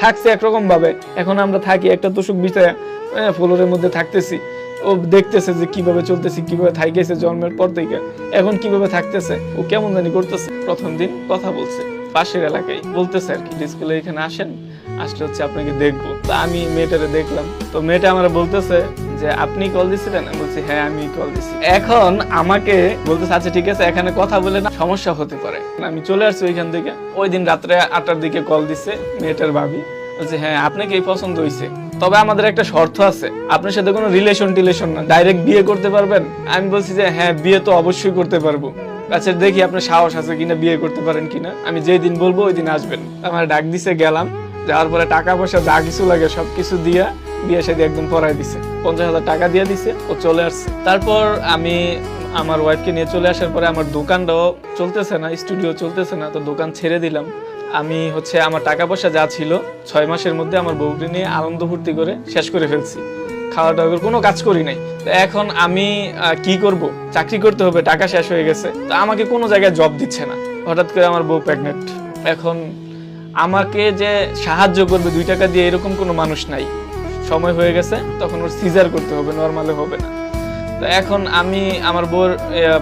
থাকছে একরকম ভাবে। এখন আমরা থাকি একটা তোষক বিষয়ে ফ্লোরের মধ্যে থাকতেছি। ও দেখতেছে যে কীভাবে চলতেছি, কীভাবে থাইকেছে জন্মের পর থেকে। এখন কীভাবে থাকতেছে, ও কেমন জানি করতেছে। প্রথম দিন কথা বলছে, পাশের এলাকায় বলতেছে আর কি, ডিসপ্লে এখানে আসেন, আসলে হচ্ছে আপনাকে দেখব। তা আমি মেয়েটারে দেখলাম। তো মেয়েটা আমার বলতেছে যে আপনি কল দিছিলেন? আমি বলছি হ্যাঁ আমি কল দিছি। এখন আমাকে বলতেছে আচ্ছা ঠিক আছে, এখানে কথা বলে না, সমস্যা হতে পারে। আমি চলে আসছি ওইখান থেকে। ওই দিন রাত্রে আটটার দিকে কল দিছে মেয়েটার ভাবি। বলছে হ্যাঁ আপনাকে এই পছন্দ হয়েছে তবে আমাদের একটা শর্ত আছে। আপনার সাথে কোনো রিলেশন টিলেশন না। ডাইরেক্ট বিয়ে করতে পারবেন? আমি বলছি যে হ্যাঁ বিয়ে তো অবশ্যই করতে পারব। আচ্ছা দেখি আপনার সাহস আছে কিনা বিয়ে করতে পারেন কিনা। আমি যেই দিন বলব ওই দিন আসবেন। আমার ডাক দিছে, গেলাম। যাওয়ার পরে টাকা পয়সা যা কিছু লাগে সবকিছু দিয়া বিয়ে সাথে একদম পড়াই দিছে। পঞ্চাশ হাজার টাকা দিয়ে দিছে, ও চলে আসছে। তারপর আমি আমার ওয়াইফকে নিয়ে চলে আসার পরে আমার দোকানটাও চলতেছে না স্টুডিও চলতেছে না, তো দোকান ছেড়ে দিলাম। আমি হচ্ছে আমার টাকা পয়সা যা ছিল, ছয় মাসের মধ্যে আমার বউকে নিয়ে আনন্দ ফুর্তি করে শেষ করে ফেলছি। খাওয়া দাওয়া কোনো কাজ করি নাই। তো এখন আমি কি করব? চাকরি করতে হবে, টাকা শেষ হয়ে গেছে। তো আমাকে কোনো জায়গায় জব দিচ্ছে না। হঠাৎ করে আমার বউ প্রেগনেন্ট এখন আমাকে যে সাহায্য করবে দুই টাকা দিয়ে এরকম কোনো মানুষ নাই। সময় হয়ে গেছে, তখন ওর সিজার করতে হবে নর্মালে হবে না। তো এখন আমি, আমার বউর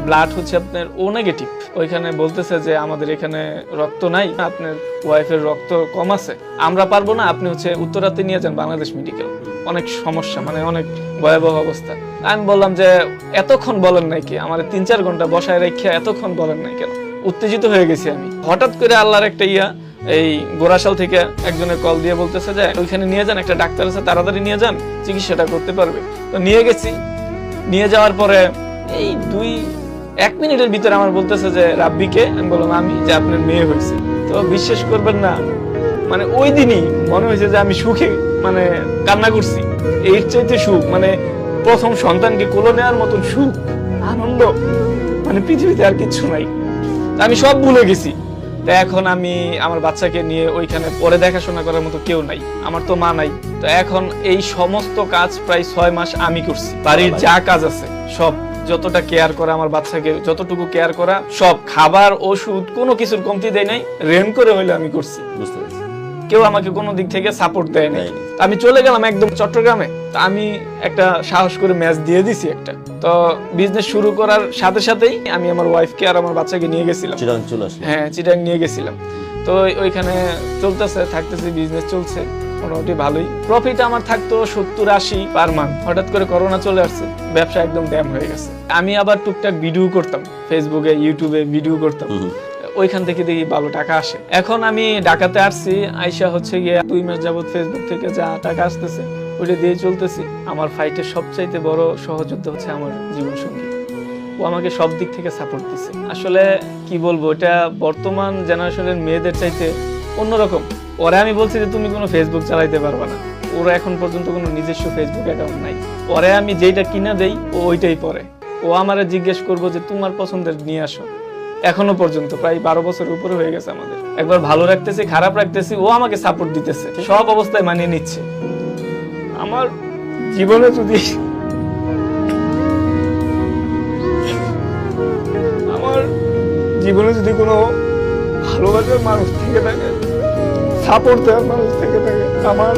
ব্লাড হচ্ছে আপনার ও নেগেটিভ ওইখানে বলতেছে যে আমাদের এখানে রক্ত নাই, আপনার ওয়াইফের রক্ত কম আছে। আমরা পারব না, আপনি হচ্ছে উত্তরাতে নিয়ে যান বাংলাদেশ মেডিকেল অনেক সমস্যা মানে অনেক ভয়াবহ অবস্থা। আমি বললাম যে, এতক্ষণ বলেন নাই কি? আমার তিন চার ঘণ্টা বসায় রেখে এতক্ষণ বলেন নাই কেন? উত্তেজিত হয়ে গেছি আমি। হঠাৎ করে আল্লাহর একটা ইয়া এই গোরাশাল থেকে একজনের কল দিয়ে বলতেছে যে, ওইখানে নিয়ে যান, একটা ডাক্তার আছে, তাড়াতাড়ি নিয়ে যান, চিকিৎসাটা করতে পারবে। তো নিয়ে গেছি। নিয়ে যাওয়ার পরে এই দুই, এক মিনিটের ভিতরে আমার বলতেছে যে, রাব্বিকে? আমি বললাম, আমি, যে আপনার মেয়ে হয়েছে। তো বিশ্বাস করবেন না মানে ওই দিনই মনে হয়েছে যে আমি সুখে মানে কান্না করছি। এর চাইতে সুখ মানে প্রথম সন্তানকে কোলে নেওয়ার মতন সুখ, আনন্দ মানে পৃথিবীতে আর কিচ্ছু নাই। আমি সব ভুলে গেছি। তো এখন আমি আমার বাচ্চাকে নিয়ে ওইখানে পরে দেখাশোনা করার মতো কেউ নাই। আমার তো মা নাই। তো এখন এই সমস্ত কাজ প্রায় ছয় মাস আমি করছি। বাড়ির যা কাজ আছে সব যতটা কেয়ার করা আমার বাচ্চাকে যতটুকু কেয়ার করা সব খাবার ওষুধ কোনো কিছুর কমতি দেয় নাই। রেন করে হইলে আমি করছি। বুঝতে পেরেছি। কেউ আমাকে কোনো দিক থেকে সাপোর্ট দেয় নাই। আমি চলে গেলাম একদম চট্টগ্রামে। তো আমি একটা সাহস করে ম্যাচ দিয়ে দিছি একটা। তো বিজনেস শুরু করার সাথে সাথেই আমি আমার ওয়াইফকে আর আমার বাচ্চাকে নিয়ে গেছিলাম। চিরাং চলে আসলে। হ্যাঁ চিটাং নিয়ে গেছিলাম। তো ওইখানে চলতেছে থাকতেছে বিজনেস চলছে। মোটামুটি ভালোই। প্রফিট আমার থাকতো সত্তর আশি পার মান্থ হঠাৎ করে করোনা চলে আসছে ব্যবসা একদম ড্যাম হয়ে গেছে। আমি আবার টুকটাক ভিডিও করতাম ফেসবুকে ইউটিউবে ভিডিও করতাম। ওইখান থেকে দেখি ভালো টাকা আসে। এখন আমি ঢাকাতে আসছি আইসা হচ্ছে গিয়ে দুই মাস যাবত ফেসবুক থেকে যা টাকা আসতেছে ওইটা দিয়ে চলতেছি। আমার ফাইটের সবচাইতে বড় সহযোদ্ধা হচ্ছে আমার জীবন সঙ্গী ও আমাকে সব দিক থেকে সাপোর্ট দিছে। আসলে কি বলব, এটা বর্তমান জেনারেশনের মেয়েদের চাইতে অন্যরকম। ওরা আমি বলছি যে, তুমি কোনো ফেসবুক চালাইতে পারবে না। ওরা এখন পর্যন্ত কোনো নিজস্ব ফেসবুক অ্যাকাউন্ট নাই। পরে আমি যেইটা কিনা দেই, ও ওইটাই পরে। ও আমারে জিজ্ঞেস করব যে, তোমার পছন্দের নিয়ে আসো। এখনও পর্যন্ত, প্রায় বারো বছরের উপরে হয়ে গেছে আমাদের। একবার ভালো রাখতেছি, খারাপ রাখতেছি, ও আমাকে সাপোর্ট দিতেছে। সব অবস্থায় মানিয়ে নিচ্ছে। আমার জীবনে যদি আমার জীবনে যদি কোনো ভালোবাসার মানুষ থেকে থাকে সাপোর্ট দেওয়ার মানুষ থেকে থাকে, আমার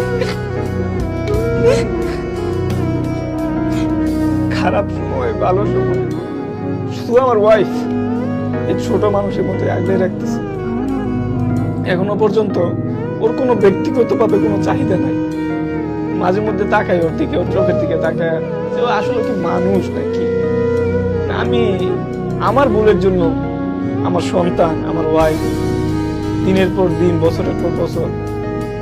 খারাপ সময়, ভালো সময়, শুধু আমার ওয়াইফ এই ছোট মানুষের মধ্যে আগলে রাখতেছে। এখনও পর্যন্ত ওর কোনো ব্যক্তিগতভাবে কোনো চাহিদা নাই। মাঝে মধ্যে তাকাই ওর দিকে, ওর চোখের দিকে তাকায়। ও আসলে কি মানুষ নাকি? আমি, আমার ভুলের জন্য আমার সন্তান, আমার ওয়াইফ দিনের পর দিন, বছরের পর বছর,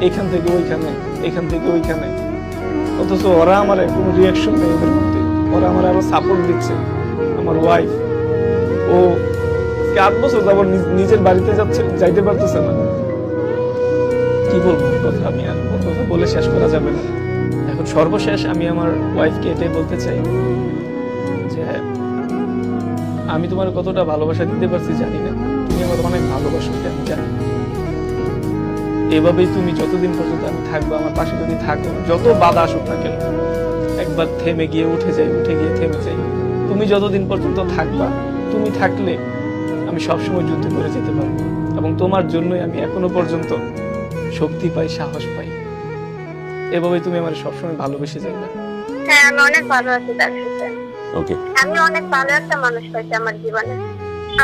এখান থেকে ওইখানে, এখান থেকে ওইখানে। অথচ ওরা আমার কোনো রিয়াকশন নেই ওদের মধ্যে। ওরা আমার আরও সাপোর্ট দিচ্ছে, আমার ওয়াইফ ও আট বছর নিজ- নিজের বাড়িতে যাচ্ছে, যাইতে পারতেছে না। সর্বশেষ আমি আমার ওয়াইফকে এটাই বলতে চাই যে, আমি তোমার কতটা ভালোবাসা দিতে পারছি জানি না। তুমি আমার অনেক ভালোবাসো আমি জানি। এভাবেই তুমি যতদিন পর্যন্ত আমি থাকব, আমার পাশে যদি থাকো, যত বাধা আসুক না কেন, একবার থেমে গিয়ে উঠে যাই, উঠে গিয়ে থেমে যাই। তুমি যতদিন পর্যন্ত থাকবা, তুমি থাকলে আমি সবসময় যুদ্ধ করে যেতে পারব। এবং তোমার জন্যই আমি এখনও পর্যন্ত শক্তি পাই, সাহস পাই। এভাবে তুমি আমার সবসময় ভালোবেসে যাইবে হ্যাঁ আমি অনেক ভালো আছি তার সাথে। ওকে আমি অনেক ভালো একটা মানুষ পাইছি আমার জীবনে।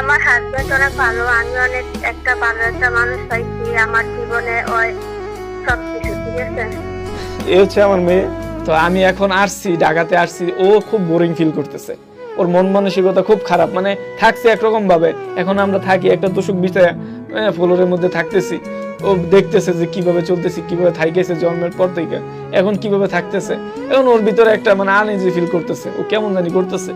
আমার হাজবেন্ড অনেক ভালো আমি অনেক একটা ভালো একটা মানুষ পাইছি আমার জীবনে ওই সবকিছু ঠিক আছে? এ হচ্ছে আমার মেয়ে। তো আমি এখন আসছি ঢাকাতে আসছি ও খুব বোরিং ফিল করতেছে। ওর মন মানসিকতা খুব খারাপ মানে থাকছে একরকম ভাবে এখন আমরা থাকি একটা দোষক বিষয়ে ফ্লোরের মধ্যে থাকতেছি। ও দেখতেছে যে কীভাবে চলতেছে, কীভাবে থাইকেছে জন্মের পর থেকে, এখন কীভাবে থাকতেছে, এখন ওর ভিতরে একটা মানে আনইজি ফিল করতেছে, ও কেমন জানি করতেছে।